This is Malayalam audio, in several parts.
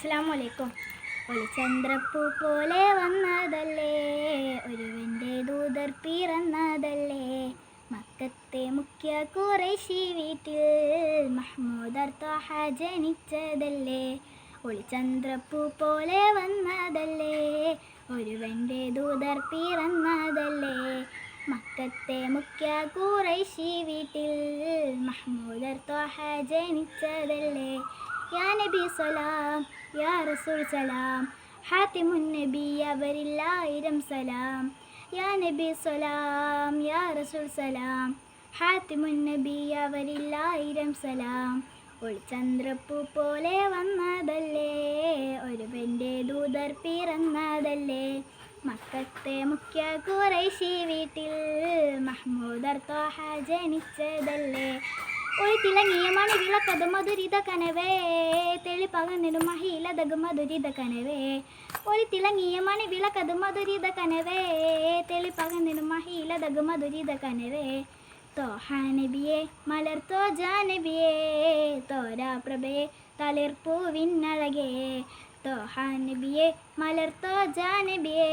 അസ്സലാമലൈക്കും. ഒരു ചന്ദ്രപ്പൂ പോലെ വന്നതല്ലേ ഒരുവന്റെ ദൂതർ പിറന്നതല്ലേ. മക്കത്തെ മുഖ്യ കുറേശി വീട്ടിൽ മഹ്മൂദർ ത്വഹ ജനിച്ചതല്ലേ. ഒരു ചന്ദ്രപ്പൂ പോലെ വന്നതല്ലേ ഒരുവന്റെ ദൂതർ പിറന്നതല്ലേ. മക്കത്തെ മുഖ്യ കുറേശി വീട്ടിൽ മഹ്മൂദർ ത്വഹ ജനിച്ചതല്ലേ. യാ നബി സലാം യാ റസൂൽ സലാം ഹാത്തിമുൻ നബി അവരില്ലായിരം സലാം. യാ നബി സലാം യാ റസൂൽ സലാം ഹാത്തിമുൻ നബി അവരില്ലായിരം സലാം. ഒരു ചന്ദ്രപ്പൂ പോലെ വന്നതല്ലേ ഒരുവന്റെ ദൂതർ പിറന്നതല്ലേ. മക്കത്തെ മുഖ്യ കുറേശി വീട്ടിൽ മഹ്മൂദർ തോഹ ജനിച്ചതല്ലേ. ഒരു തിളങ്ങിയ മണി വിളക്കത് മധുരിത കനവേ. തെളിപ്പകന്നിടും മഹിലതക് മധുരിത കനവേ. ഒരു തിളങ്ങിയ മണി വിളക്കത് മധുരിത കനവേ. തെളിപ്പകന്നിടും മഹിലതക് മധുരിത കനവേ. തോഹാനബിയെ മലർത്തോ ജാനബിയേ തോരാ പ്രഭയെ തോഹാനബിയെ മലർത്തോ ജാനബിയെ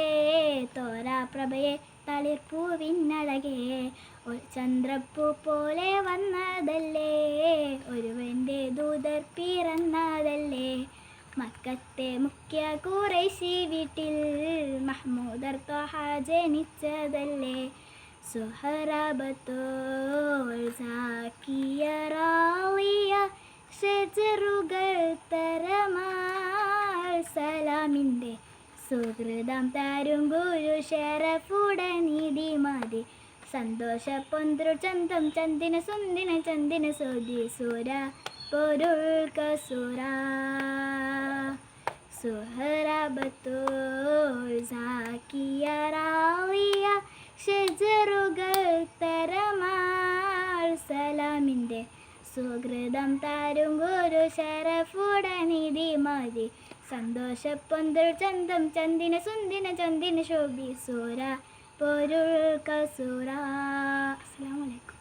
തോരാ പ്രഭയെ തളിർപ്പൂവിന്നഴകേ ചന്ദ്രപ്പൂ പോലെ വന്നതല്ലേ ഒരുവന്റെ ദൂതർ പിറന്നതല്ലേ. മക്കത്തെ മുഖ്യ കുറേശി വീട്ടിൽ മഹ്മൂദർ തോഹ ജനിച്ചതല്ലേ. സുഹറബത്തോൾ സുഹൃതം തരും ഗുരു ശരഫുടനിധി മതി. സന്തോഷ പൊന്തു ചന്തം ചന്ദിന സുന്ദിന ചന്ദിന സോദി സുര പൊരുൾ കസുര. സുഹറബത്തോൾ സാക്കിയ റാളിയ ഷെജറുകൾ തരമാൾ സലാമിന്റെ. സുഹൃതം തരും ഗുരു ശരഫുടനിധി മതി. സന്തോഷ പൊന്തു ചന്തം ചന്ദിന സുന്ദിന ചന്ദിന ശോഭി സൂര പൊരുൾ കസൂര. അസ്സലാമു അലൈക്കും.